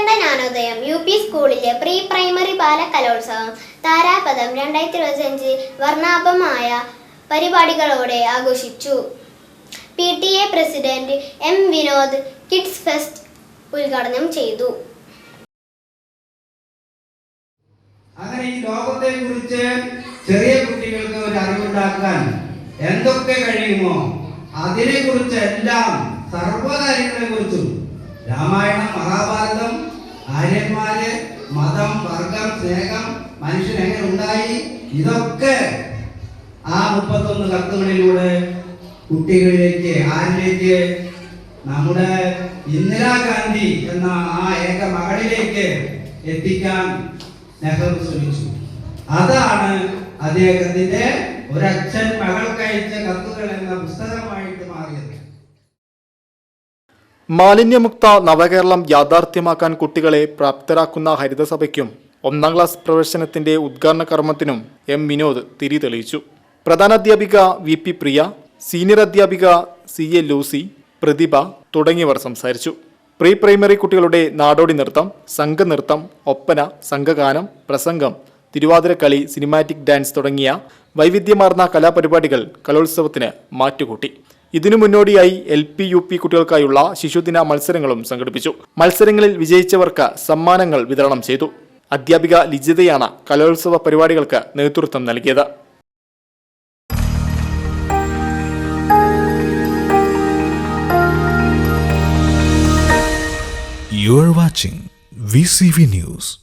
Chittanda Jnanodayam U P സ്കൂളിലെ pre primary ബാല കലോത്സവം താരാപഥം രണ്ടായിരത്തി ഇരുപത്തിയഞ്ച് വർണാഭമായ പരിപാടികളോടെ ആഘോഷിച്ചു. P T A president M Vinod kids fest ഉദ്ഘാടനം ചെയ്തു. അങ്ങനെ ഈ ലോകത്തെ കുറിച്ച് ചെറിയ കുട്ടികൾക്ക് ഒരു അറിവുണ്ടാക്കാൻ എന്തൊക്കെ കഴിയുമോ അതിനെ കുറിച്ച് എല്ലാം സർവകാര്യങ്ങളെ കുറിച്ചും ആര്യന്മാര് മതം വർഗം സ്നേഹം മനുഷ്യൻ എങ്ങനെ ഉണ്ടായി? ഇതൊക്കെ ആ മുപ്പത്തൊന്ന് കത്തുകളിലൂടെ കുട്ടികളിലേക്ക് ആരിലേക്ക്? നമ്മുടെ ഇന്ദിരാഗാന്ധി എന്ന ആ ഏക മകളിലേക്ക് എത്തിക്കാൻ നെഹ്റു ശ്രമിച്ചു. അതാണ് അദ്ദേഹത്തിന്റെ ഒരച്ഛൻ മകൾക്കയച്ച കത്തുകൾ എന്ന പുസ്തകമായിട്ട് മാലിന്യമുക്ത നവകേരളം യാഥാർത്ഥ്യമാക്കാൻ കുട്ടികളെ പ്രാപ്തരാക്കുന്ന ഹരിതസഭയ്ക്കും ഒന്നാം ക്ലാസ് പ്രവേശനത്തിന്റെ ഉദ്ഘാടന കർമ്മത്തിനും എം വിനോദ് തിരി തെളിയിച്ചു. പ്രധാനാധ്യാപിക വി പി പ്രിയ സീനിയർ അധ്യാപിക സി എ ലൂസി പ്രതിഭ തുടങ്ങിയവർ സംസാരിച്ചു. പ്രീ പ്രൈമറി കുട്ടികളുടെ നാടോടി നൃത്തം സംഘനൃത്തം ഒപ്പന സംഘഗാനം പ്രസംഗം തിരുവാതിരക്കളി സിനിമാറ്റിക് ഡാൻസ് തുടങ്ങിയ വൈവിധ്യമാർന്ന കലാപരിപാടികൾ കലോത്സവത്തിന് മാറ്റുകൂട്ടി. ഇതിനു മുന്നോടിയായി എൽ പി യു പി കുട്ടികൾക്കായുള്ള ശിശുദിന മത്സരങ്ങളും സംഘടിപ്പിച്ചു. മത്സരങ്ങളിൽ വിജയിച്ചവർക്ക് സമ്മാനങ്ങൾ വിതരണം ചെയ്തു. അധ്യാപിക ലിജിതയാണ് കലോത്സവ പരിപാടികൾക്ക് നേതൃത്വം നൽകിയത്. You are watching VCV News.